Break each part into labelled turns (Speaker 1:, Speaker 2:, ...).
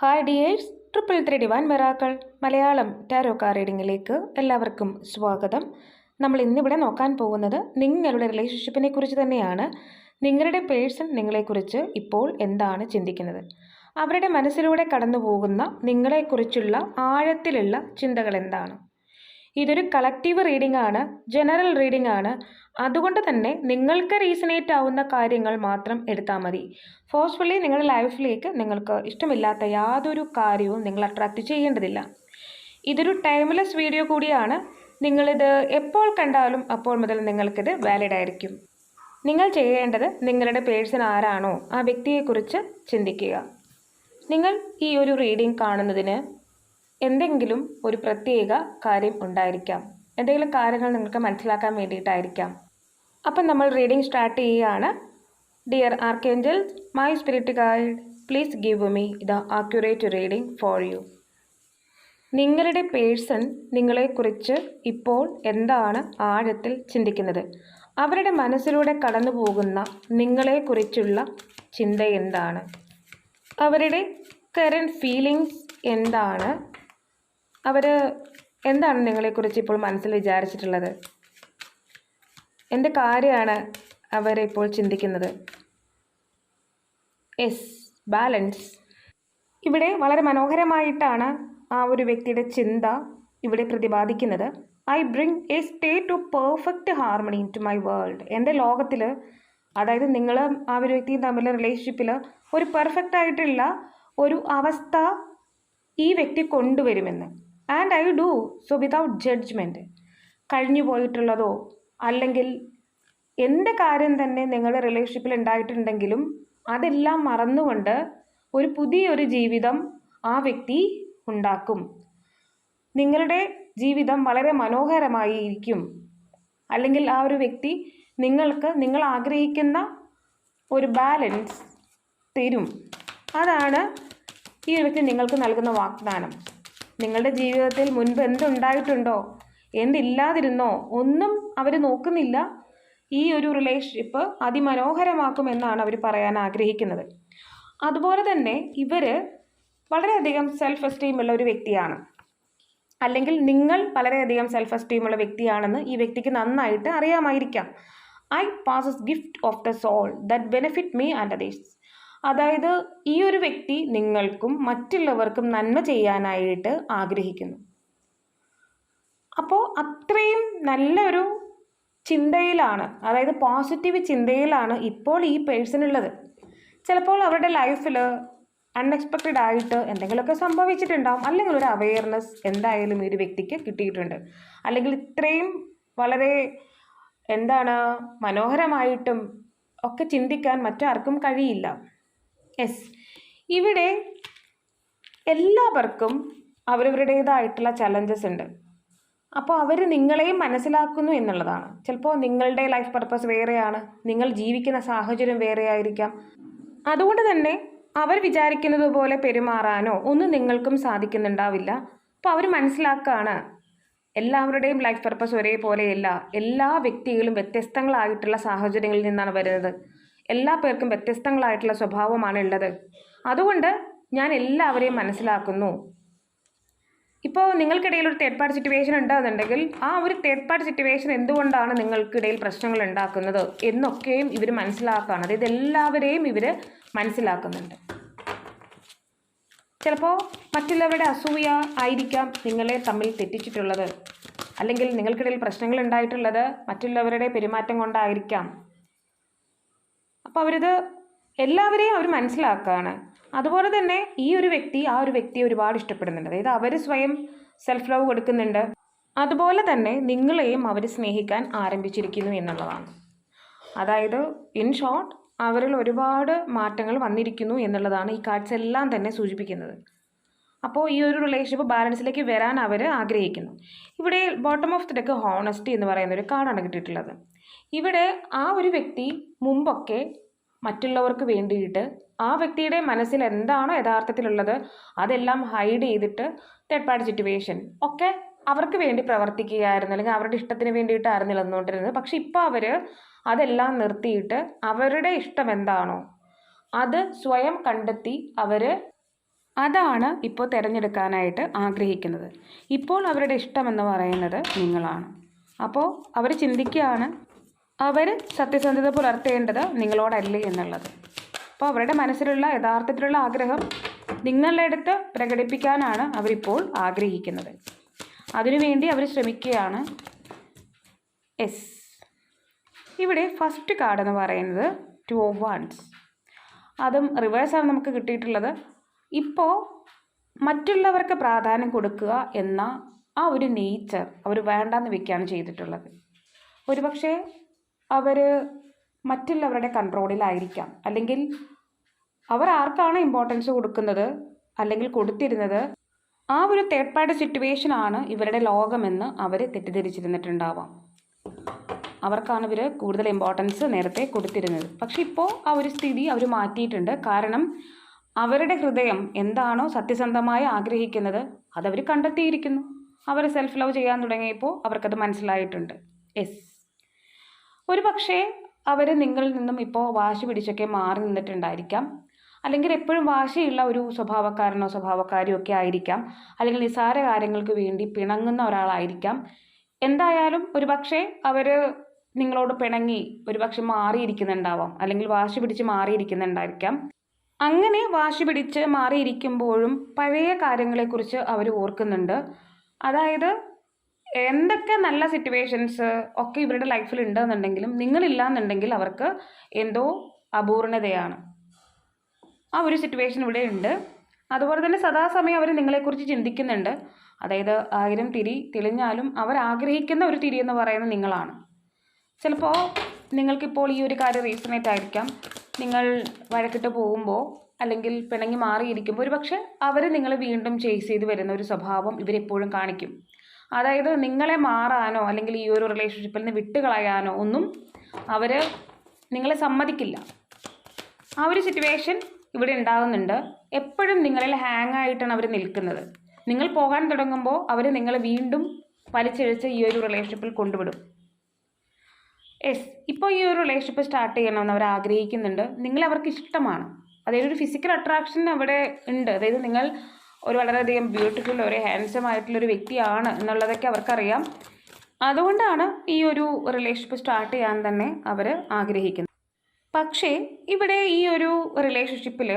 Speaker 1: Hi dears triple three divine മെറാക്കൾ Malayalam tarot card റീഡിങ്ങിലേക്ക് എല്ലാവർക്കും സ്വാഗതം. നമ്മൾ ഇന്നിവിടെ നോക്കാൻ പോകുന്നത് നിങ്ങളുടെ റിലേഷൻഷിപ്പിനെ കുറിച്ച് തന്നെയാണ്. നിങ്ങളുടെ പേഴ്സൺ നിങ്ങളെക്കുറിച്ച് ഇപ്പോൾ എന്താണ് ചിന്തിക്കുന്നത്? അവരുടെ മനസ്സിലൂടെ കടന്നു പോകുന്ന നിങ്ങളെക്കുറിച്ചുള്ള ആഴത്തിലുള്ള ചിന്തകൾ എന്താണ്? ഇതൊരു കളക്റ്റീവ് റീഡിംഗ് ആണ് ജനറൽ റീഡിംഗ് ആണ്. അതുകൊണ്ട് തന്നെ നിങ്ങൾക്ക് റീസണേറ്റ് ആവുന്ന കാര്യങ്ങൾ മാത്രം എടുത്താൽ മതി. ഫോഴ്സ്ഫുള്ളി നിങ്ങളുടെ ലൈഫിലേക്ക് നിങ്ങൾക്ക് ഇഷ്ടമില്ലാത്ത യാതൊരു കാര്യവും നിങ്ങൾ അട്രാക്റ്റ് ചെയ്യേണ്ടതില്ല. ഇതൊരു ടൈംലെസ് വീഡിയോ കൂടിയാണ്. നിങ്ങളിത് എപ്പോൾ കണ്ടാലും അപ്പോൾ മുതൽ നിങ്ങൾക്കിത് വാലിഡ് ആയിരിക്കും. നിങ്ങൾ ചെയ്യേണ്ടത് നിങ്ങളുടെ പേഴ്സൺ ആരാണോ ആ വ്യക്തിയെക്കുറിച്ച് ചിന്തിക്കുക. നിങ്ങൾ ഈ ഒരു റീഡിംഗ് കാണുന്നതിന് എന്തെങ്കിലും ഒരു പ്രത്യേക കാര്യം ഉണ്ടായിരിക്കാം. എന്തെങ്കിലും കാര്യങ്ങൾ നിങ്ങൾക്ക് മനസ്സിലാക്കാൻ വേണ്ടിയിട്ടായിരിക്കാം. അപ്പം നമ്മൾ റീഡിംഗ് സ്റ്റാർട്ട് ചെയ്യുകയാണ് dear archangel my spirit guide please give me the accurate reading for you നിങ്ങളുടെ പേഴ്സൺ നിങ്ങളെക്കുറിച്ച് ഇപ്പോൾ എന്താണ് ആഴത്തിൽ ചിന്തിക്കുന്നത്? അവരുടെ മനസ്സിലൂടെ കടന്നു പോകുന്ന നിങ്ങളെക്കുറിച്ചുള്ള ചിന്ത എന്താണ്? അവരുടെ കറന്റ് ഫീലിങ്സ് എന്താണ്? അവർ എന്താണ് നിങ്ങളെക്കുറിച്ച് ഇപ്പോൾ മനസ്സിൽ വിചാരിച്ചിട്ടുള്ളത്? എന്റെ കാര്യമാണ് അവരിപ്പോൾ ചിന്തിക്കുന്നത്. എസ് ബാലൻസ്. ഇവിടെ വളരെ മനോഹരമായിട്ടാണ് ആ ഒരു വ്യക്തിയുടെ ചിന്ത ഇവിടെ പ്രതിപാദിക്കുന്നത്. I bring a state of perfect harmony to my world. എന്റെ ലോകത്തിൽ അതായത് നിങ്ങൾ ആ ഒരു വ്യക്തിയും തമ്മിലുള്ള റിലേഷൻഷിപ്പിൽ ഒരു പെർഫെക്റ്റ് ആയിട്ടുള്ള ഒരു അവസ്ഥ ഈ വ്യക്തി കൊണ്ടുവരുമെന്ന്. And I do so without judgment കഴിഞ്ഞു പോയിട്ടുള്ളതോ അല്ലെങ്കിൽ എന്റെ കാര്യം തന്നെ നിങ്ങളുടെ റിലേഷൻഷിപ്പിൽ ഉണ്ടായിട്ടുണ്ടെങ്കിലും അതെല്ലാം മറന്നുകൊണ്ട് ഒരു പുതിയൊരു ജീവിതം ആ വ്യക്തി ഉണ്ടാക്കും. നിങ്ങളുടെ ജീവിതം വളരെ മനോഹരമായിരിക്കും അല്ലെങ്കിൽ ആ ഒരു വ്യക്തി നിങ്ങൾക്ക് നിങ്ങൾ ആഗ്രഹിക്കുന്ന ഒരു ബാലൻസ് തരും. അതാണ് ഈ വ്യക്തി നിങ്ങൾക്ക് നൽകുന്ന വാഗ്ദാനം. നിങ്ങളുടെ ജീവിതത്തിൽ മുൻപ് എന്തുണ്ടായിട്ടുണ്ടോ? എന്തില്ലാതിരുന്നോ? ഒന്നും അവർ നോക്കുന്നില്ല. ഈ ഒരു റിലേഷൻഷിപ്പ് അതിമനോഹരമാക്കുമെന്നാണ് അവർ പറയാൻ ആഗ്രഹിക്കുന്നത്. അതുപോലെ തന്നെ ഇവർ വളരെയധികം സെൽഫ് എസ്റ്റീം ഉള്ള ഒരു വ്യക്തിയാണ്. അല്ലെങ്കിൽ നിങ്ങൾ വളരെയധികം സെൽഫ് എസ്റ്റീം ഉള്ള വ്യക്തിയാണെന്ന് ഈ വ്യക്തിക്ക് നന്നായിട്ട് അറിയാമായിരിക്കാം. I possess gift of the soul that benefit me and others അതായത് ഈ ഒരു വ്യക്തി നിങ്ങൾക്കും മറ്റുള്ളവർക്കും നന്മ ചെയ്യാനായിട്ട് ആഗ്രഹിക്കുന്നു. അപ്പോൾ അത്രയും നല്ലൊരു ചിന്തയിലാണ് അതായത് പോസിറ്റീവ് ചിന്തയിലാണ് ഇപ്പോൾ ഈ പേഴ്സൺ ഉള്ളത്. ചിലപ്പോൾ അവരുടെ ലൈഫിൽ അൺഎക്സ്പെക്റ്റഡ് ആയിട്ട് എന്തെങ്കിലുമൊക്കെ സംഭവിച്ചിട്ടുണ്ടാവും. അല്ലെങ്കിൽ ഒരു അവയർനെസ് എന്തായാലും ഈ ഒരു വ്യക്തിക്ക് കിട്ടിയിട്ടുണ്ട്. അല്ലെങ്കിൽ ഇത്രയും വളരെ എന്താണ് മനോഹരമായിട്ടും ഒക്കെ ചിന്തിക്കാൻ മറ്റാർക്കും കഴിയില്ല. യെസ് ഇവിടെ എല്ലാവർക്കും അവരവരുടേതായിട്ടുള്ള ചലഞ്ചസ് ഉണ്ട്. അപ്പോൾ അവർ നിങ്ങളെയും മനസ്സിലാക്കുന്നു എന്നുള്ളതാണ്. ചിലപ്പോൾ നിങ്ങളുടെ ലൈഫ് പർപ്പസ് വേറെയാണ്. നിങ്ങൾ ജീവിക്കുന്ന സാഹചര്യം വേറെ ആയിരിക്കാം അതുകൊണ്ട് തന്നെ അവർ വിചാരിക്കുന്നത് പോലെ പെരുമാറാനോ ഒന്നും നിങ്ങൾക്കും സാധിക്കുന്നുണ്ടാവില്ല. അപ്പോൾ അവർ മനസ്സിലാക്കുകയാണ് എല്ലാവരുടെയും ലൈഫ് പർപ്പസ് ഒരേപോലെയല്ല. എല്ലാ വ്യക്തികളും വ്യത്യസ്തങ്ങളായിട്ടുള്ള സാഹചര്യങ്ങളിൽ നിന്നാണ് വരുന്നത്. എല്ലാ പേർക്കും വ്യത്യസ്തങ്ങളായിട്ടുള്ള സ്വഭാവമാണ് ഉള്ളത്. അതുകൊണ്ട് ഞാൻ എല്ലാവരെയും മനസ്സിലാക്കുന്നു. ഇപ്പോൾ നിങ്ങൾക്കിടയിൽ ഒരു തേർഡ് പാർട്ടി സിറ്റുവേഷൻ ഉണ്ടാകുന്നുണ്ടെങ്കിൽ ആ ഒരു തേർഡ് പാർട്ടി സിറ്റുവേഷൻ എന്തുകൊണ്ടാണ് നിങ്ങൾക്കിടയിൽ പ്രശ്നങ്ങൾ ഉണ്ടാക്കുന്നത് എന്നൊക്കെയും ഇവർ മനസ്സിലാക്കുകയാണ് അതായത് എല്ലാവരെയും ഇവർ മനസ്സിലാക്കുന്നുണ്ട്. ചിലപ്പോൾ മറ്റുള്ളവരുടെ അസൂയ ആയിരിക്കാം നിങ്ങളെ തമ്മിൽ തെറ്റിച്ചിട്ടുള്ളത്. അല്ലെങ്കിൽ നിങ്ങൾക്കിടയിൽ പ്രശ്നങ്ങൾ ഉണ്ടായിട്ടുള്ളത് മറ്റുള്ളവരുടെ പെരുമാറ്റം കൊണ്ടായിരിക്കാം. അപ്പോൾ അവരത് എല്ലാവരെയും അവർ മനസ്സിലാക്കുകയാണ് അതുപോലെ തന്നെ ഈ ഒരു വ്യക്തി ആ ഒരു വ്യക്തിയെ ഒരുപാട് ഇഷ്ടപ്പെടുന്നുണ്ട്. അതായത് അവർ സ്വയം സെൽഫ് ലവ് കൊടുക്കുന്നുണ്ട്. അതുപോലെ തന്നെ നിങ്ങളെയും അവർ സ്നേഹിക്കാൻ ആരംഭിച്ചിരിക്കുന്നു എന്നുള്ളതാണ്. അതായത് ഇൻ ഷോർട്ട് അവരിൽ ഒരുപാട് മാറ്റങ്ങൾ വന്നിരിക്കുന്നു എന്നുള്ളതാണ് ഈ കാർഡ്സ് എല്ലാം തന്നെ സൂചിപ്പിക്കുന്നത്. അപ്പോൾ ഈ ഒരു റിലേഷൻഷിപ്പ് ബാലൻസിലേക്ക് വരാൻ അവർ ആഗ്രഹിക്കുന്നു. ഇവിടെ bottom of the deck honesty എന്ന് പറയുന്ന ഒരു കാർഡാണ് കിട്ടിയിട്ടുള്ളത്. ഇവിടെ ആ ഒരു വ്യക്തി മുമ്പൊക്കെ മറ്റുള്ളവർക്ക് വേണ്ടിയിട്ട് ആ വ്യക്തിയുടെ മനസ്സിൽ എന്താണോ യഥാർത്ഥത്തിലുള്ളത് അതെല്ലാം ഹൈഡ് ചെയ്തിട്ട് തേർഡ് പാർട്ടി സിറ്റുവേഷൻ ഒക്കെ അവർക്ക് വേണ്ടി പ്രവർത്തിക്കുകയായിരുന്നു അല്ലെങ്കിൽ അവരുടെ ഇഷ്ടത്തിന് വേണ്ടിയിട്ടായിരുന്നു നിലനിന്നുകൊണ്ടിരുന്നത്. പക്ഷെ ഇപ്പോൾ അവർ അതെല്ലാം നിർത്തിയിട്ട് അവരുടെ ഇഷ്ടം എന്താണോ അത് സ്വയം കണ്ടെത്തി അവർ അതാണ് ഇപ്പോൾ തിരഞ്ഞെടുക്കാനായിട്ട് ആഗ്രഹിക്കുന്നത്. ഇപ്പോൾ അവരുടെ ഇഷ്ടം എന്ന് പറയുന്നത് നിങ്ങളാണ്. അപ്പോൾ അവർ ചിന്തിക്കുകയാണ് അവർ സത്യസന്ധത പുലർത്തേണ്ടത് നിങ്ങളോടല്ലേ എന്നുള്ളത്. അപ്പോൾ അവരുടെ മനസ്സിലുള്ള യഥാർത്ഥത്തിലുള്ള ആഗ്രഹം നിങ്ങളുടെ അടുത്ത് പ്രകടിപ്പിക്കാനാണ് അവരിപ്പോൾ ആഗ്രഹിക്കുന്നത്. അതിനുവേണ്ടി അവർ ശ്രമിക്കുകയാണ് എസ്. ഇവിടെ ഫസ്റ്റ് കാർഡ് എന്ന് പറയുന്നത് ടു ഓഫ് വൺസ് അതും റിവേഴ്സാണ് നമുക്ക് കിട്ടിയിട്ടുള്ളത്. ഇപ്പോൾ മറ്റുള്ളവർക്ക് പ്രാധാന്യം കൊടുക്കുക എന്ന ആ ഒരു നേച്ചർ അവർ വേണ്ടാന്ന് വെക്കുകയാണ് ചെയ്തിട്ടുള്ളത്. ഒരുപക്ഷെ അവർ മറ്റുള്ളവരുടെ കൺട്രോളിലായിരിക്കാം. അല്ലെങ്കിൽ അവർ ആർക്കാണ് ഇമ്പോർട്ടൻസ് കൊടുക്കുന്നത് അല്ലെങ്കിൽ കൊടുത്തിരുന്നത് ആ ഒരു തേർഡ് പാർട്ടി സിറ്റുവേഷൻ ആണ് ഇവരുടെ ലോകമെന്ന് അവർ തെറ്റിദ്ധരിച്ചിരുന്നിട്ടുണ്ടാവാം. അവർക്കാണ് ഇവർ കൂടുതൽ ഇമ്പോർട്ടൻസ് നേരത്തെ കൊടുത്തിരുന്നത്. പക്ഷെ ഇപ്പോൾ ആ ഒരു സ്ഥിതി അവർ മാറ്റിയിട്ടുണ്ട്. കാരണം അവരുടെ ഹൃദയം എന്താണോ സത്യസന്ധമായി ആഗ്രഹിക്കുന്നത് അതവർ കണ്ടെത്തിയിരിക്കുന്നു. അവർ സെൽഫ് ലവ് ചെയ്യാൻ തുടങ്ങിയപ്പോൾ അവർക്കത് മനസ്സിലായിട്ടുണ്ട്. യെസ് ഒരു പക്ഷേ അവർ നിങ്ങളിൽ നിന്നും ഇപ്പോൾ വാശി പിടിച്ചൊക്കെ മാറി നിന്നിട്ടുണ്ടായിരിക്കാം. അല്ലെങ്കിൽ എപ്പോഴും വാശിയുള്ള ഒരു സ്വഭാവക്കാരനോ സ്വഭാവക്കാരിയോ ഒക്കെ ആയിരിക്കാം. അല്ലെങ്കിൽ നിസ്സാര കാര്യങ്ങൾക്ക് വേണ്ടി പിണങ്ങുന്ന ഒരാളായിരിക്കാം. എന്തായാലും ഒരു പക്ഷേ അവർ നിങ്ങളോട് പിണങ്ങി ഒരുപക്ഷെ മാറിയിരിക്കുന്നുണ്ടാവാം. അല്ലെങ്കിൽ വാശി പിടിച്ച് മാറിയിരിക്കുന്നുണ്ടായിരിക്കാം. അങ്ങനെ വാശി പിടിച്ച് മാറിയിരിക്കുമ്പോഴും പഴയ കാര്യങ്ങളെക്കുറിച്ച് അവർ ഓർക്കുന്നുണ്ട്. അതായത് എന്തൊക്കെ നല്ല സിറ്റുവേഷൻസ് ഒക്കെ ഇവരുടെ ലൈഫിൽ ഉണ്ടെന്നുണ്ടെങ്കിലും നിങ്ങളില്ല എന്നുണ്ടെങ്കിൽ അവർക്ക് എന്തോ അപൂർണതയാണ്. ആ ഒരു സിറ്റുവേഷൻ ഇവിടെ ഉണ്ട്. അതുപോലെ തന്നെ സദാസമയം അവർ നിങ്ങളെക്കുറിച്ച് ചിന്തിക്കുന്നുണ്ട്. അതായത് ആയിരം തിരി തെളിഞ്ഞാലും അവർ ആഗ്രഹിക്കുന്ന ഒരു തിരി എന്ന് പറയുന്നത് നിങ്ങളാണ്. ചിലപ്പോൾ നിങ്ങൾക്കിപ്പോൾ ഈ ഒരു കാര്യം റീസണേറ്റ് ആയിരിക്കാം. നിങ്ങൾ വഴക്കിട്ട് പോകുമ്പോൾ അല്ലെങ്കിൽ പിണങ്ങി മാറിയിരിക്കുമ്പോൾ ഒരു പക്ഷേ അവർ നിങ്ങളെ വീണ്ടും ചേസ് ചെയ്ത് വരുന്ന ഒരു സ്വഭാവം ഇവരെപ്പോഴും കാണിക്കും. അതായത് നിങ്ങളെ മാറാനോ അല്ലെങ്കിൽ ഈ ഒരു റിലേഷൻഷിപ്പിൽ നിന്ന് വിട്ടുകളയാനോ ഒന്നും അവർ നിങ്ങളെ സമ്മതിക്കില്ല. ആ ഒരു സിറ്റുവേഷൻ ഇവിടെ ഉണ്ടാകുന്നുണ്ട് എപ്പോഴും നിങ്ങളിൽ ഹാങ് ആയിട്ടാണ് അവർ നിൽക്കുന്നത്. നിങ്ങൾ പോകാൻ തുടങ്ങുമ്പോൾ അവർ നിങ്ങളെ വീണ്ടും വലിച്ചിഴച്ച് ഈ ഒരു റിലേഷൻഷിപ്പിൽ കൊണ്ടുവിടും. യെസ് ഇപ്പോൾ ഈ ഒരു റിലേഷൻഷിപ്പ് സ്റ്റാർട്ട് ചെയ്യണമെന്ന് അവർ ആഗ്രഹിക്കുന്നുണ്ട്. നിങ്ങളവർക്ക് ഇഷ്ടമാണ്. അതായത് ഒരു ഫിസിക്കൽ അട്രാക്ഷൻ അവിടെ ഉണ്ട്. അതായത് നിങ്ങൾ ഒരു വളരെയധികം ബ്യൂട്ടിഫുൾ ഒരു ഹാൻസം ആയിട്ടുള്ള ഒരു വ്യക്തിയാണ് എന്നുള്ളതൊക്കെ അവർക്കറിയാം. അതുകൊണ്ടാണ് ഈ ഒരു റിലേഷൻഷിപ്പ് സ്റ്റാർട്ട് ചെയ്യാൻ തന്നെ അവർ ആഗ്രഹിക്കുന്നത്. പക്ഷേ ഇവിടെ ഈ ഒരു റിലേഷൻഷിപ്പിൽ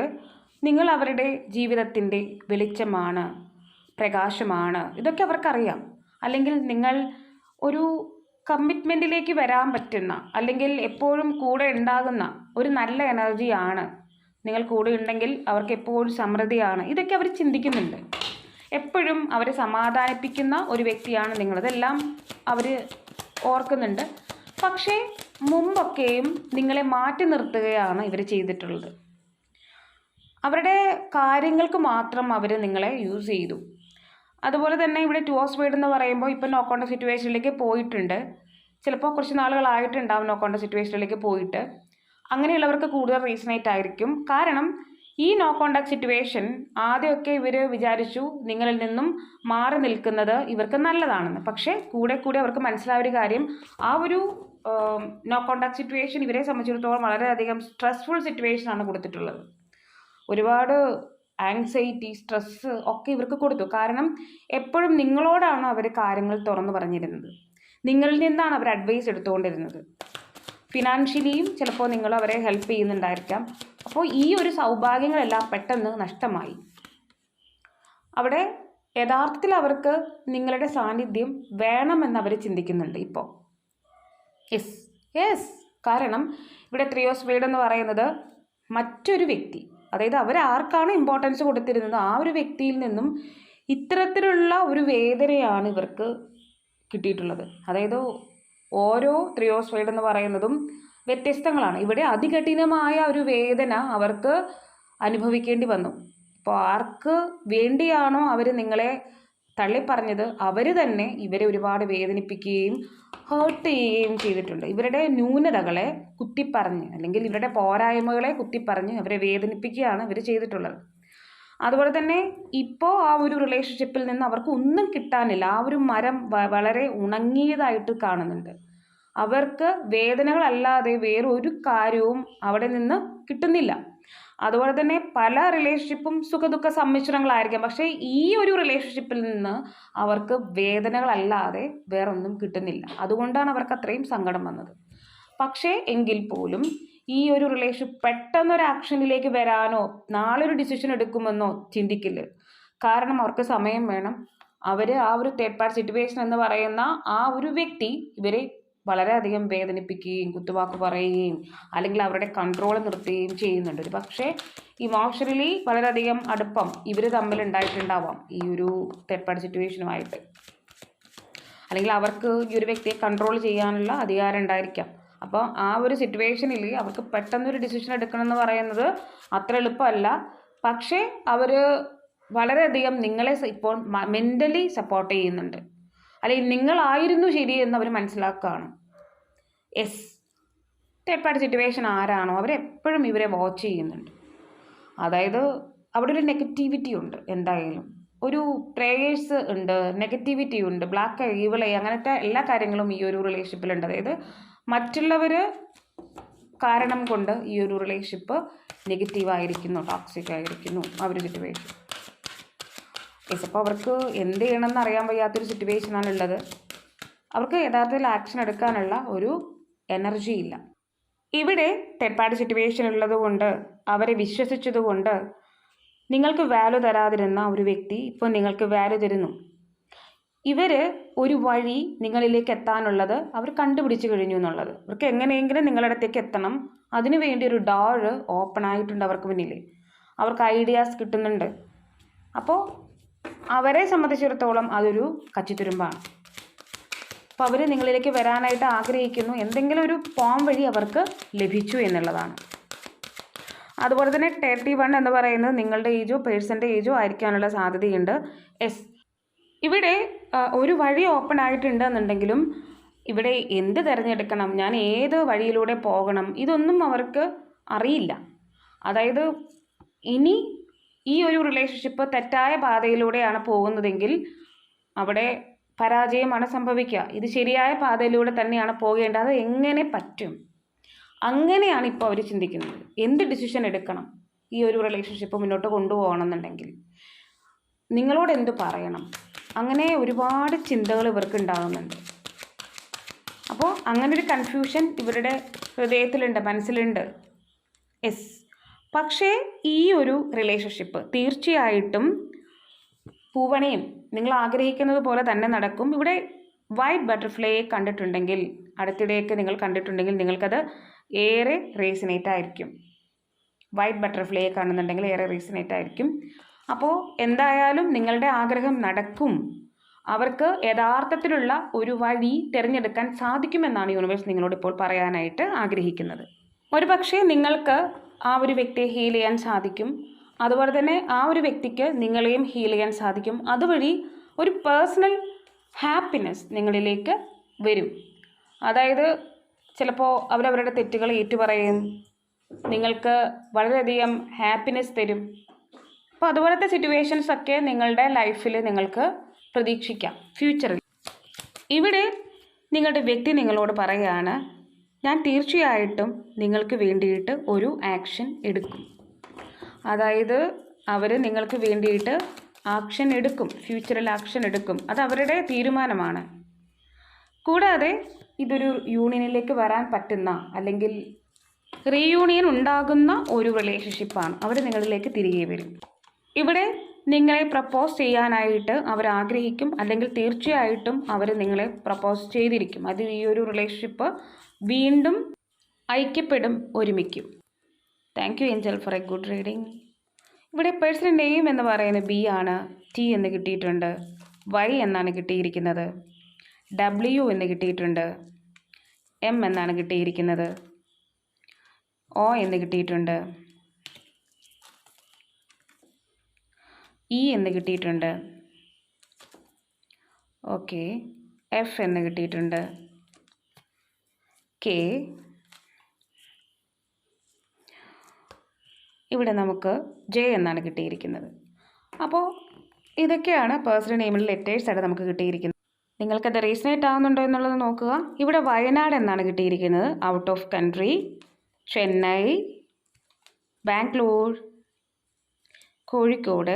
Speaker 1: നിങ്ങൾ അവരുടെ ജീവിതത്തിന്റെ വെളിച്ചമാണ് പ്രകാശമാണ് ഇതൊക്കെ അവർക്കറിയാം. അല്ലെങ്കിൽ നിങ്ങൾ ഒരു കമ്മിറ്റ്മെന്റിലേക്ക് വരാൻ പറ്റുന്ന അല്ലെങ്കിൽ എപ്പോഴും കൂടെ ഉണ്ടാകുന്ന ഒരു നല്ല എനർജിയാണ് നിങ്ങൾ കൂടെ ഉണ്ടെങ്കിൽ അവർക്ക് എപ്പോഴും സമൃദ്ധിയാണ്. ഇതൊക്കെ അവർ ചിന്തിക്കുന്നുണ്ട്. എപ്പോഴും അവരെ സമാധാനിപ്പിക്കുന്ന ഒരു വ്യക്തിയാണ് നിങ്ങൾ. ഇതെല്ലാം അവർ ഓർക്കുന്നുണ്ട്. പക്ഷേ മുമ്പൊക്കെയും നിങ്ങളെ മാറ്റി നിർത്തുകയാണ് ഇവർ ചെയ്തിട്ടുള്ളത്. അവരുടെ കാര്യങ്ങൾക്ക് മാത്രം അവർ നിങ്ങളെ യൂസ് ചെയ്തു. അതുപോലെ തന്നെ ഇവിടെ ടു ഹോസ് വീഡ് എന്ന് പറയുമ്പോൾ ഇപ്പം നോ കോണ്ടാക്ട് സിറ്റുവേഷനിലേക്ക് പോയിട്ടുണ്ട്. ചിലപ്പോൾ കുറച്ച് നാളുകളായിട്ടുണ്ടാവും നോ കോണ്ടാക്ട് സിറ്റുവേഷനിലേക്ക് പോയിട്ട്. അങ്ങനെയുള്ളവർക്ക് കൂടുതൽ റീസണേറ്റ് ആയിരിക്കും. കാരണം ഈ നോ കോണ്ടാക്ട് സിറ്റുവേഷൻ ആദ്യമൊക്കെ ഇവർ വിചാരിച്ചു നിങ്ങളിൽ നിന്നും മാറി നിൽക്കുന്നത് ഇവർക്ക് നല്ലതാണെന്ന്. പക്ഷേ കൂടെ കൂടെ അവർക്ക് മനസ്സിലായ ഒരു കാര്യം ആ ഒരു നോ കോണ്ടാക്ട് സിറ്റുവേഷൻ ഇവരെ സംബന്ധിച്ചിടത്തോളം വളരെയധികം സ്ട്രെസ്ഫുൾ സിറ്റുവേഷനാണ് കൊടുത്തിട്ടുള്ളത്. ഒരുപാട് ആങ്സൈറ്റി സ്ട്രെസ്സ് ഒക്കെ ഇവർക്ക് കൊടുത്തു. കാരണം എപ്പോഴും നിങ്ങളോടാണ് അവർ കാര്യങ്ങൾ തുറന്നു പറഞ്ഞിരുന്നത്. നിങ്ങളിൽ നിന്നാണ് അവർ അഡ്വൈസ് എടുത്തുകൊണ്ടിരുന്നത്. ഫിനാൻഷ്യലിയും ചിലപ്പോൾ നിങ്ങൾ അവരെ ഹെൽപ്പ് ചെയ്യുന്നുണ്ടായിരിക്കാം. അപ്പോൾ ഈ ഒരു സൗഭാഗ്യങ്ങളെല്ലാം പെട്ടെന്ന് നഷ്ടമായി. അവിടെ യഥാർത്ഥത്തിൽ അവർക്ക് നിങ്ങളുടെ സാന്നിധ്യം വേണമെന്ന് അവർ ചിന്തിക്കുന്നുണ്ട് ഇപ്പോൾ യെസ് യെസ് കാരണം ഇവിടെ ത്രിയോസ് വീട് എന്ന് പറയുന്നത് മറ്റൊരു വ്യക്തി അതായത് അവർ ആർക്കാണ് ഇമ്പോർട്ടൻസ് കൊടുത്തിരുന്നത് ആ ഒരു വ്യക്തിയിൽ നിന്നും ഇത്തരത്തിലുള്ള ഒരു വേദനയാണ് ഇവർക്ക് കിട്ടിയിട്ടുള്ളത്. അതായത് ഓരോ ത്രിയോസ്ഫൈഡ് എന്ന് പറയുന്നതും വ്യത്യസ്തങ്ങളാണ്. ഇവിടെ അതികഠിനമായ ഒരു വേദന അവർക്ക് അനുഭവിക്കേണ്ടി വന്നു. അപ്പോൾ ആർക്ക് വേണ്ടിയാണോ അവർ നിങ്ങളെ തള്ളിപ്പറഞ്ഞത് അവർ തന്നെ ഇവരെ ഒരുപാട് വേദനിപ്പിക്കുകയും ഹേർട്ട് ചെയ്യുകയും ചെയ്തിട്ടുണ്ട്. ഇവരുടെ ന്യൂനതകളെ കുത്തിപ്പറഞ്ഞ് അല്ലെങ്കിൽ ഇവരുടെ പോരായ്മകളെ കുത്തിപ്പറഞ്ഞ് അവരെ വേദനിപ്പിക്കുകയാണ് ഇവർ ചെയ്തിട്ടുള്ളത്. അതുപോലെ തന്നെ ഇപ്പോൾ ആ ഒരു റിലേഷൻഷിപ്പിൽ നിന്ന് അവർക്ക് ഒന്നും കിട്ടാനില്ല. ആ ഒരു മരം വളരെ ഉണങ്ങിയതായിട്ട് കാണുന്നുണ്ട്. അവർക്ക് വേദനകളല്ലാതെ വേറൊരു കാര്യവും അവിടെ നിന്ന് കിട്ടുന്നില്ല. അതുപോലെ തന്നെ പല റിലേഷൻഷിപ്പും സുഖദുഃഖ സമ്മിശ്രണങ്ങളായിരിക്കാം പക്ഷേ ഈ ഒരു റിലേഷൻഷിപ്പിൽ നിന്ന് അവർക്ക് വേദനകളല്ലാതെ വേറൊന്നും കിട്ടുന്നില്ല. അതുകൊണ്ടാണ് അവർക്ക് അത്രയും സങ്കടം വന്നത്. പക്ഷേ എങ്കിൽ പോലും ഈ ഒരു റിലേഷൻ പെട്ടെന്നൊരു ആക്ഷനിലേക്ക് വരാനോ നാളെ ഒരു ഡിസിഷൻ എടുക്കുമെന്നോ ചിന്തിക്കില്ല. കാരണം അവർക്ക് സമയം വേണം. അവർ ആ ഒരു തേർഡ് പാർട്ടി സിറ്റുവേഷൻ എന്ന് പറയുന്ന ആ ഒരു വ്യക്തി ഇവരെ വളരെയധികം വേദനിപ്പിക്കുകയും കുത്തുവാക്ക് പറയുകയും അല്ലെങ്കിൽ അവരുടെ കൺട്രോൾ നിർത്തുകയും ചെയ്യുന്നുണ്ട്. ഒരു പക്ഷേ ഇമോഷണലി വളരെയധികം അടുപ്പം ഇവർ തമ്മിൽ ഉണ്ടായിട്ടുണ്ടാവാം ഈ ഒരു തേർഡ് പാർട്ടി സിറ്റുവേഷനുമായിട്ട് അല്ലെങ്കിൽ അവർക്ക് ഈ ഒരു വ്യക്തിയെ കൺട്രോൾ ചെയ്യാനുള്ള അധികാരം ഉണ്ടായിരിക്കാം. അപ്പോൾ ആ ഒരു സിറ്റുവേഷനിൽ അവർക്ക് പെട്ടെന്നൊരു ഡിസിഷൻ എടുക്കണം എന്ന് പറയുന്നത് അത്ര എളുപ്പമല്ല. പക്ഷേ അവർ വളരെയധികം നിങ്ങളെ ഇപ്പോൾ മെന്റലി സപ്പോർട്ട് ചെയ്യുന്നുണ്ട്. അല്ലെങ്കിൽ നിങ്ങളായിരുന്നു ശരി എന്ന് അവർ മനസ്സിലാക്കുകയാണ്. എസ് പാർട്ടി സിറ്റുവേഷൻ ആരാണോ അവരെപ്പോഴും ഇവരെ വാച്ച് ചെയ്യുന്നുണ്ട്. അതായത് അവിടെ ഒരു നെഗറ്റിവിറ്റി ഉണ്ട് എന്തായാലും. ഒരു പ്രേയേഴ്സ് ഉണ്ട് നെഗറ്റിവിറ്റി ഉണ്ട് ബ്ലാക്ക് ഈവിളൈ അങ്ങനത്തെ എല്ലാ കാര്യങ്ങളും ഈ ഒരു റിലേഷൻഷിപ്പിലുണ്ട് അതായത് മറ്റുള്ളവർ കാരണം കൊണ്ട് ഈ ഒരു റിലേഷൻഷിപ്പ് നെഗറ്റീവായിരിക്കുന്നു ടോക്സിക് ആയിരിക്കുന്നു അവർ സിറ്റുവേഷൻ യെസ് അപ്പോൾ അവർക്ക് എന്ത് ചെയ്യണമെന്ന് അറിയാൻ വയ്യാത്തൊരു സിറ്റുവേഷനാണ് ഉള്ളത്. അവർക്ക് യഥാർത്ഥത്തിൽ ആക്ഷൻ എടുക്കാനുള്ള ഒരു എനർജി ഇല്ല. ഇവിടെ തേർഡ് സിറ്റുവേഷൻ ഉള്ളതുകൊണ്ട് അവരെ വിശ്വസിച്ചതുകൊണ്ട് നിങ്ങൾക്ക് വാല്യൂ തരാതിരുന്ന ഒരു വ്യക്തി ഇപ്പോൾ നിങ്ങൾക്ക് വാല്യൂ തരുന്നു. ഇവർ ഒരു വഴി നിങ്ങളിലേക്ക് എത്താനുള്ളത് അവർ കണ്ടുപിടിച്ചു കഴിഞ്ഞു എന്നുള്ളത്. അവർക്ക് എങ്ങനെയെങ്കിലും നിങ്ങളുടെ അടുത്തേക്ക് എത്തണം. അതിനു വേണ്ടി ഒരു ഡോറ് ഓപ്പൺ ആയിട്ടുണ്ട് അവർക്ക് മുന്നിൽ അവർക്ക് ഐഡിയാസ് കിട്ടുന്നുണ്ട്. അപ്പോൾ അവരെ സംബന്ധിച്ചിടത്തോളം അതൊരു കച്ചിത്തുരുമ്പാണ്. അപ്പോൾ അവർ നിങ്ങളിലേക്ക് വരാനായിട്ട് ആഗ്രഹിക്കുന്നു. എന്തെങ്കിലും ഒരു പോം വഴി അവർക്ക് ലഭിച്ചു എന്നുള്ളതാണ്. അതുപോലെ തന്നെ തേർട്ടി വൺ എന്ന് പറയുന്നത് നിങ്ങളുടെ ഏജോ പേഴ്സന്റെ ഏജോ ആയിരിക്കാനുള്ള സാധ്യതയുണ്ട്. എസ് ഇവിടെ ഒരു വഴി ഓപ്പൺ ആയിട്ടുണ്ടെന്നുണ്ടെങ്കിലും ഇവിടെ എന്ത് തിരഞ്ഞെടുക്കണം ഞാൻ ഏത് വഴിയിലൂടെ പോകണം ഇതൊന്നും അവർക്ക് അറിയില്ല. അതായത് ഇനി ഈ ഒരു റിലേഷൻഷിപ്പ് തെറ്റായ പാതയിലൂടെയാണ് പോകുന്നതെങ്കിൽ അവിടെ പരാജയമാണ് സംഭവിക്കുക. ഇത് ശരിയായ പാതയിലൂടെ തന്നെയാണ് പോകേണ്ടത്. എങ്ങനെ പറ്റും? അങ്ങനെയാണ് ഇപ്പോൾ അവർ ചിന്തിക്കുന്നത്. എന്ത് ഡിസിഷൻ എടുക്കണം ഈ ഒരു റിലേഷൻഷിപ്പ് മുന്നോട്ട് കൊണ്ടുപോകണം എന്നുണ്ടെങ്കിൽ നിങ്ങളോട് എന്ത് പറയണം? അങ്ങനെ ഒരുപാട് ചിന്തകൾ ഇവർക്ക് ഉണ്ടാകുന്നുണ്ട്. അപ്പോൾ അങ്ങനെ ഒരു കൺഫ്യൂഷൻ ഇവരുടെ ഹൃദയത്തിലുണ്ട് മനസ്സിലുണ്ട്. എസ് പക്ഷേ ഈ ഒരു റിലേഷൻഷിപ്പ് തീർച്ചയായിട്ടും പൂവണയും നിങ്ങൾ ആഗ്രഹിക്കുന്നത് പോലെ തന്നെ നടക്കും. ഇവിടെ വൈറ്റ് ബട്ടർഫ്ലൈയെ കണ്ടിട്ടുണ്ടെങ്കിൽ അടുത്തിടെയൊക്കെ നിങ്ങൾ കണ്ടിട്ടുണ്ടെങ്കിൽ നിങ്ങൾക്കത് ഏറെ റേസിനേറ്റ് ആയിരിക്കും. വൈറ്റ് ബട്ടർഫ്ലൈയെ കാണുന്നുണ്ടെങ്കിൽ ഏറെ റീസണേറ്റ് ആയിരിക്കും. അപ്പോൾ എന്തായാലും നിങ്ങളുടെ ആഗ്രഹം നടക്കും. അവർക്ക് യഥാർത്ഥത്തിലുള്ള ഒരു വഴി തിരഞ്ഞെടുക്കാൻ സാധിക്കുമെന്നാണ് യൂണിവേഴ്സ് നിങ്ങളോട് ഇപ്പോൾ പറയാനായിട്ട് ആഗ്രഹിക്കുന്നത്. ഒരു പക്ഷേ നിങ്ങൾക്ക് ആ ഒരു വ്യക്തിയെ ഹീൽ ചെയ്യാൻ സാധിക്കും. അതുപോലെ തന്നെ ആ ഒരു വ്യക്തിക്ക് നിങ്ങളെയും ഹീൽ ചെയ്യാൻ സാധിക്കും. അതുവഴി ഒരു പേഴ്സണൽ ഹാപ്പിനെസ് നിങ്ങളിലേക്ക് വരും. അതായത് ചിലപ്പോൾ അവരവരുടെ തെറ്റുകൾ ഏറ്റുപറയും. നിങ്ങൾക്ക് വളരെയധികം ഹാപ്പിനെസ് തരും. അപ്പോൾ അതുപോലത്തെ സിറ്റുവേഷൻസ് ഒക്കെ നിങ്ങളുടെ ലൈഫിൽ നിങ്ങൾക്ക് പ്രതീക്ഷിക്കാം. ഫ്യൂച്ചറിൽ ഇവിടെ നിങ്ങളുടെ വ്യക്തി നിങ്ങളോട് പറയുകയാണ് ഞാൻ തീർച്ചയായിട്ടും നിങ്ങൾക്ക് വേണ്ടിയിട്ട് ഒരു ആക്ഷൻ എടുക്കും. അതായത് അവർ നിങ്ങൾക്ക് വേണ്ടിയിട്ട് ആക്ഷൻ എടുക്കും. ഫ്യൂച്ചറിൽ ആക്ഷൻ എടുക്കും. അത് അവരുടെ തീരുമാനമാണ്. കൂടാതെ ഇതൊരു യൂണിയനിലേക്ക് വരാൻ പറ്റുന്ന അല്ലെങ്കിൽ റീയൂണിയൻ ഉണ്ടാകുന്ന ഒരു റിലേഷൻഷിപ്പാണ് അവർ നിങ്ങളിലേക്ക് തിരികെ വരും. ഇവിടെ നിങ്ങളെ പ്രപ്പോസ് ചെയ്യാനായിട്ട് അവർ ആഗ്രഹിക്കും. അല്ലെങ്കിൽ തീർച്ചയായിട്ടും അവർ നിങ്ങളെ പ്രപ്പോസ് ചെയ്തിരിക്കും. അത് ഈ ഒരു റിലേഷൻഷിപ്പ് വീണ്ടും ഐക്യപ്പെടും ഒരുമിക്കും. Thank you angel for a good reading ഇവിടെ പേഴ്സൺ നെയിം എന്ന് പറയുന്നത് ബി ആണ്. ടി എന്ന് കിട്ടിയിട്ടുണ്ട്. വൈ എന്നാണ് കിട്ടിയിരിക്കുന്നത്. ഡബ്ല്യു എന്ന് കിട്ടിയിട്ടുണ്ട്. എം എന്നാണ് കിട്ടിയിരിക്കുന്നത്. ഒ എന്ന് കിട്ടിയിട്ടുണ്ട്. ഇ എന്ന് കിട്ടിയിട്ടുണ്ട്. ഓക്കെ എഫ് എന്ന് കിട്ടിയിട്ടുണ്ട്. കെ ഇവിടെ നമുക്ക് ജെ എന്നാണ് കിട്ടിയിരിക്കുന്നത്. അപ്പോൾ ഇതൊക്കെയാണ് പേഴ്സണൽ നെയിമിൽ ലെറ്റേഴ്സ് ആയിട്ട് നമുക്ക് കിട്ടിയിരിക്കുന്നത്. നിങ്ങൾക്കത് റീസണേറ്റ് ആവുന്നുണ്ടോ എന്നുള്ളത് നോക്കുക. ഇവിടെ വയനാട് എന്നാണ് കിട്ടിയിരിക്കുന്നത്. Out of country Chennai. Bangalore. Kozhikode.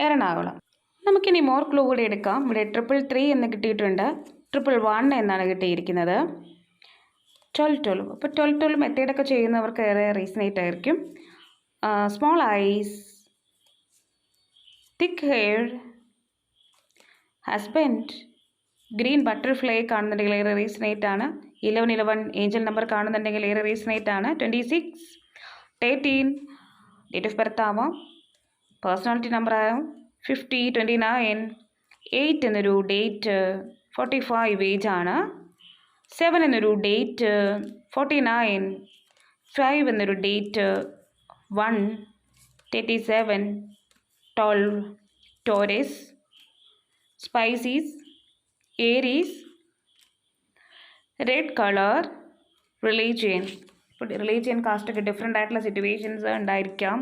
Speaker 1: Ernakulam. നമുക്കിനി മോർ ക്ലൂ കൂടി എടുക്കാം. ഇവിടെ ട്രിപ്പിൾ ത്രീ എന്ന് കിട്ടിയിട്ടുണ്ട്. ട്രിപ്പിൾ വൺ എന്നാണ് കിട്ടിയിരിക്കുന്നത്. ട്വൽവ് ട്വൽവ് അപ്പോൾ ട്വൽവ് ട്വൽവ് മെത്തേഡൊക്കെ ചെയ്യുന്നവർക്ക് ഏറെ റീസണേറ്റ് ആയിരിക്കും. Small eyes thick hair husband green butterfly കാണുന്നുണ്ടെങ്കിൽ ഏറെ റീസണേറ്റ് ആണ്. ഇലവൻ ഇലവൻ ഏഞ്ചൽ നമ്പർ കാണുന്നുണ്ടെങ്കിൽ ഏറെ റീസണേറ്റ് ആണ്. Twenty six thirteen date of birth ആവാം. പേഴ്സണാലിറ്റി നമ്പർ ആവും ഫിഫ്റ്റി ട്വന്റി നയൻ എയ്റ്റ് എന്നൊരു ഡേറ്റ് ഫോർട്ടി ഫൈവ് ഏജ് ആണ്. സെവൻ എന്നൊരു ഡേറ്റ് ഫോർട്ടി നയൻ ഫൈവ് എന്നൊരു date one thirty seven twelve Taurus Pisces Aries red colour religion ഇപ്പോൾ religion കാസ്റ്റൊക്കെ different ആയിട്ടുള്ള situations ഉണ്ടായിരിക്കാം.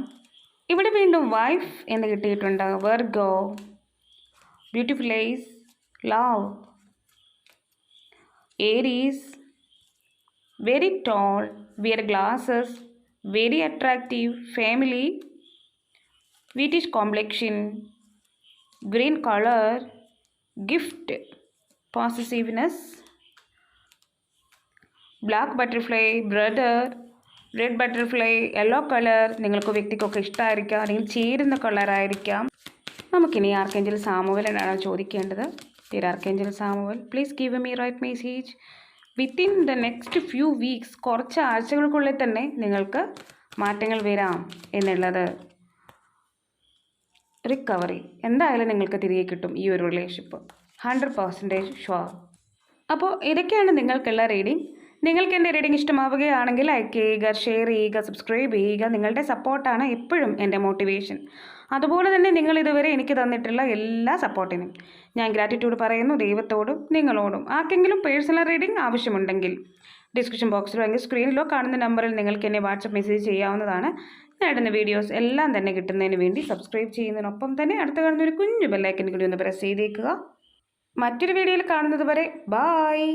Speaker 1: ഇവിടെ വീണ്ടും വൈഫ് എന്ന് കിട്ടിയിട്ടുണ്ട്. Virgo beautiful eyes love Aries very tall wear glasses very attractive family wheatish complexion green colour gift positiveness black butterfly brother red butterfly yellow colour നിങ്ങൾക്ക് വ്യക്തിക്കൊക്കെ ഇഷ്ടമായിരിക്കാം അല്ലെങ്കിൽ ചേരുന്ന കളറായിരിക്കാം നമുക്കിനി ആർക്കെഞ്ചൽ സാമുവലിനാണ് ചോദിക്കേണ്ടത്. Dear archangel Samuel please give me right message within the next few weeks കുറച്ച് ആഴ്ചകൾക്കുള്ളിൽ തന്നെ നിങ്ങൾക്ക് മാറ്റങ്ങൾ വരാം എന്നുള്ളത്. റിക്കവറി എന്തായാലും നിങ്ങൾക്ക് തിരികെ കിട്ടും ഈ ഒരു റിലേഷൻഷിപ്പ് ഹൺഡ്രഡ് പെർസെന്റേജ് ഷുവർ അപ്പോൾ ഇതൊക്കെയാണ് നിങ്ങൾക്കുള്ള റീഡിംഗ് നിങ്ങൾക്ക് എന്റെ റീഡിംഗ് ഇഷ്ടമാവുകയാണെങ്കിൽ ലൈക്ക് ചെയ്യുക ഷെയർ ചെയ്യുക സബ്സ്ക്രൈബ് ചെയ്യുക. നിങ്ങളുടെ സപ്പോർട്ടാണ് എപ്പോഴും എന്റെ മോട്ടിവേഷൻ അതുപോലെ തന്നെ നിങ്ങൾ ഇതുവരെ എനിക്ക് തന്നിട്ടുള്ള എല്ലാ സപ്പോർട്ടിനും ഞാൻ ഗ്രാറ്റിറ്റ്യൂഡ് പറയുന്നു ദൈവത്തോടും നിങ്ങളോടും. ആർക്കെങ്കിലും പേഴ്സണൽ റീഡിംഗ് ആവശ്യമുണ്ടെങ്കിൽ ഡിസ്ക്രിപ്ഷൻ ബോക്സിലോ അല്ലെങ്കിൽ സ്ക്രീനിലോ കാണുന്ന നമ്പറിൽ നിങ്ങൾക്ക് എന്നെ വാട്സപ്പ് മെസ്സേജ് ചെയ്യാവുന്നതാണ്. ഞാൻ ഇടുന്ന വീഡിയോസ് എല്ലാം തന്നെ കിട്ടുന്നതിന് വേണ്ടി സബ്സ്ക്രൈബ് ചെയ്യുന്നതിനൊപ്പം തന്നെ അടുത്ത കാണുന്ന ഒരു കുഞ്ഞു ബെല്ലൈക്കൻ കൂടി ഒന്ന് പ്രസ് ചെയ്തേക്കുക. മറ്റൊരു വീഡിയോയിൽ കാണുന്നത് വരെ ബായ്